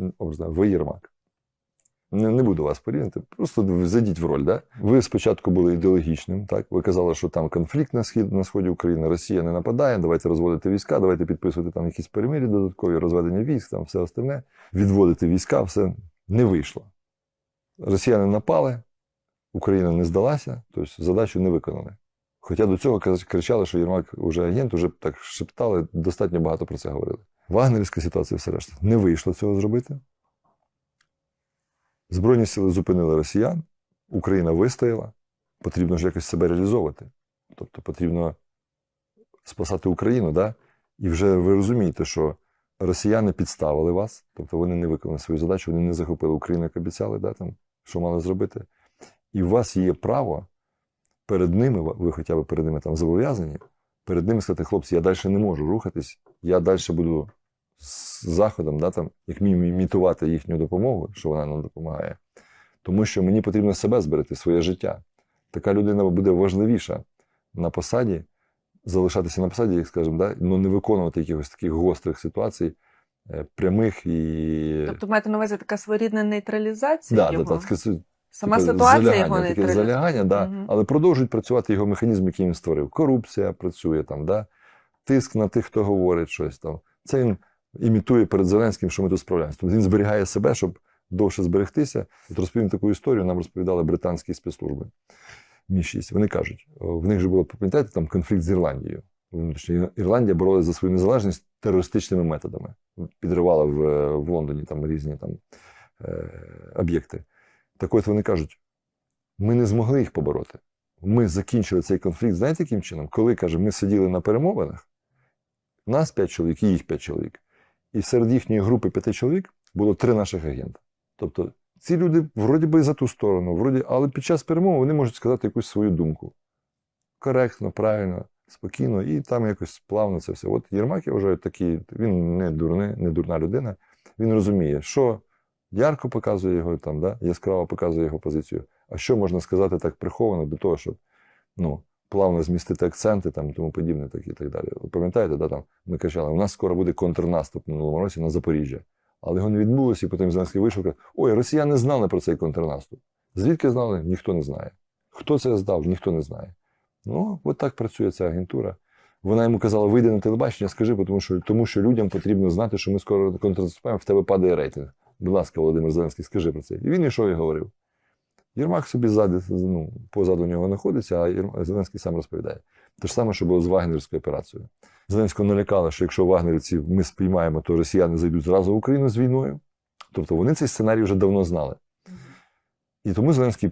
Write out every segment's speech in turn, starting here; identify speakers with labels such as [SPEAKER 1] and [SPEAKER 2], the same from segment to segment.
[SPEAKER 1] м, образ, да, ви Єрмак. Не, не буду вас порівняти, просто зайдіть в роль. Да? Ви спочатку були ідеологічним, так? ви казали, що там конфлікт на, схід, на сході України, Росія не нападає, давайте розводити війська, давайте підписувати там якісь перемир'я додаткові, розведення військ, там все остальне, відводити війська, все не вийшло. Росіяни напали, Україна не здалася, тобто задачу не виконали. Хоча до цього кричали, що Єрмак вже агент, вже так шептали, достатньо багато про це говорили. Вагнерівська ситуація, все решта. Не вийшло цього зробити. Збройні сили зупинили росіян, Україна вистояла, потрібно ж якось себе реалізовувати. Тобто потрібно спасати Україну, да? і вже ви розумієте, що росіяни підставили вас, тобто вони не виконали свою задачу, вони не захопили Україну, як обіцяли, да, там, що мали зробити. І у вас є право перед ними, ви хоча б перед ними там зобов'язані, перед ними сказати, хлопці, я далі не можу рухатись, я далі буду з заходом, да, там, як мінімум імітувати їхню допомогу, що вона нам допомагає. Тому що мені потрібно себе зберегти, своє життя. Така людина буде важливіша на посаді, залишатися на посаді, як скажемо, да, ну не виконувати якихось таких гострих ситуацій, е, прямих і.
[SPEAKER 2] Тобто маєте на увазі така своєрідна нейтралізація
[SPEAKER 1] Да,
[SPEAKER 2] його?
[SPEAKER 1] да, так,
[SPEAKER 2] Сама
[SPEAKER 1] таке
[SPEAKER 2] ситуація
[SPEAKER 1] залягання,
[SPEAKER 2] його
[SPEAKER 1] таке залягання, да,
[SPEAKER 2] Мгм.
[SPEAKER 1] але продовжують працювати його механізм, який він створив. Корупція працює там, да, тиск на тих, хто говорить щось там. Це він імітує перед Зеленським, що ми тут справляємося. Тобто він зберігає себе, щоб довше зберегтися. От розповім таку історію, нам розповідали британські спецслужби. Мі-6. Вони кажуть, в них же було, пам'ятаєте, там конфлікт з Ірландією. Ірландія боролася за свою незалежність терористичними методами. Підривала в, е, в Лондоні там різні там, е, об'єкти. Так от вони кажуть: ми не змогли їх побороти. Ми закінчили цей конфлікт, знаєте, яким чином? Коли каже, ми сиділи на перемовинах, нас п'ять чоловік і їх п'ять чоловік. І серед їхньої групи п'яти чоловік було три наших агента. Тобто ці люди вроді би за ту сторону, вроді, але під час перемови вони можуть сказати якусь свою думку. Коректно, правильно, спокійно, і там якось плавно це все. От Єрмак, я вважаю, такий, він не дурний, не дурна людина. Він розуміє, що ярко показує його там, да? яскраво показує його позицію. А що можна сказати так приховано до того, щоб ну, плавно змістити акценти там, тому подібне, так і так далі. Ви пам'ятаєте, да, там, ми кричали, у нас скоро буде контрнаступ в минулому році на Запоріжжя. Але його не відбулося, і потім Зеленський вийшов і каже, ой, росіяни знали про цей контрнаступ. Звідки знали, ніхто не знає. Хто це здав, ніхто не знає. Ну, от так працює ця агентура. Вона йому казала, вийди на телебачення, скажи, тому що, тому що людям потрібно знати, що ми скоро контрнаступаємо, в тебе падає рейтинг. Будь ласка, Володимир Зеленський, скажи про це. І він ішов і говорив. Єрмак собі ззаді, ну, позаду нього знаходиться, а Зеленський сам розповідає. Те ж саме, що було з Вагнерівською операцією. Зеленського налякали, що якщо вагнерівців ми спіймаємо, то росіяни зайдуть зразу в Україну з війною. Тобто вони цей сценарій вже давно знали. І тому Зеленський,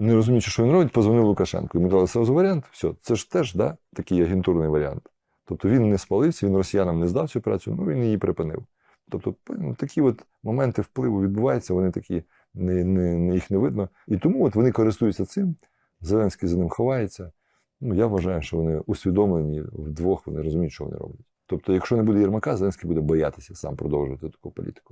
[SPEAKER 1] не розуміючи, що він робить, позвонив Лукашенку. Йому дали сразу варіант. Все, це ж теж да, такий агентурний варіант. Тобто він не спалився, він росіянам не здав цю операцію, ну він її припинив. Тобто ну, такі от моменти впливу відбуваються, вони такі, не, не, їх не видно. І тому от вони користуються цим. Зеленський за ним ховається. Ну, я вважаю, що вони усвідомлені вдвох, вони розуміють, що вони роблять. Тобто, якщо не буде Єрмака, Зеленський буде боятися сам продовжувати таку політику.